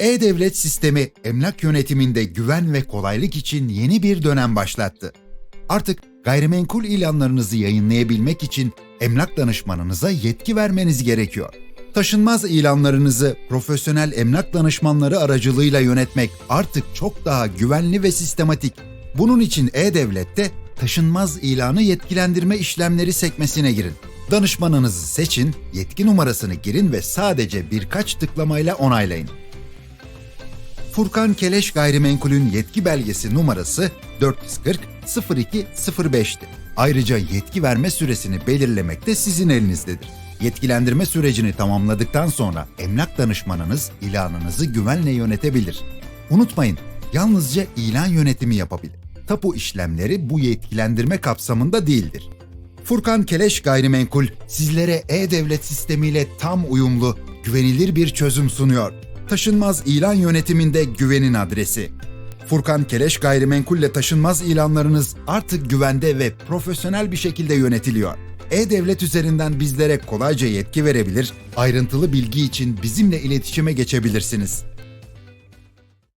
E-Devlet sistemi emlak yönetiminde güven ve kolaylık için yeni bir dönem başlattı. Artık gayrimenkul ilanlarınızı yayınlayabilmek için emlak danışmanınıza yetki vermeniz gerekiyor. Taşınmaz ilanlarınızı profesyonel emlak danışmanları aracılığıyla yönetmek artık çok daha güvenli ve sistematik. Bunun için E-Devlet'te taşınmaz ilanı yetkilendirme işlemleri sekmesine girin. Danışmanınızı seçin, yetki numarasını girin ve sadece birkaç tıklamayla onaylayın. Furkan Keleş Gayrimenkul'ün yetki belgesi numarası 440 0205'ti. Ayrıca yetki verme süresini belirlemek de sizin elinizdedir. Yetkilendirme sürecini tamamladıktan sonra emlak danışmanınız ilanınızı güvenle yönetebilir. Unutmayın, yalnızca ilan yönetimi yapabilir. Tapu işlemleri bu yetkilendirme kapsamında değildir. Furkan Keleş Gayrimenkul sizlere e-devlet sistemiyle tam uyumlu, güvenilir bir çözüm sunuyor. Taşınmaz ilan yönetiminde güvenin adresi. Furkan Keleş Gayrimenkul'le taşınmaz ilanlarınız artık güvende ve profesyonel bir şekilde yönetiliyor. E-Devlet üzerinden bizlere kolayca yetki verebilir, ayrıntılı bilgi için bizimle iletişime geçebilirsiniz.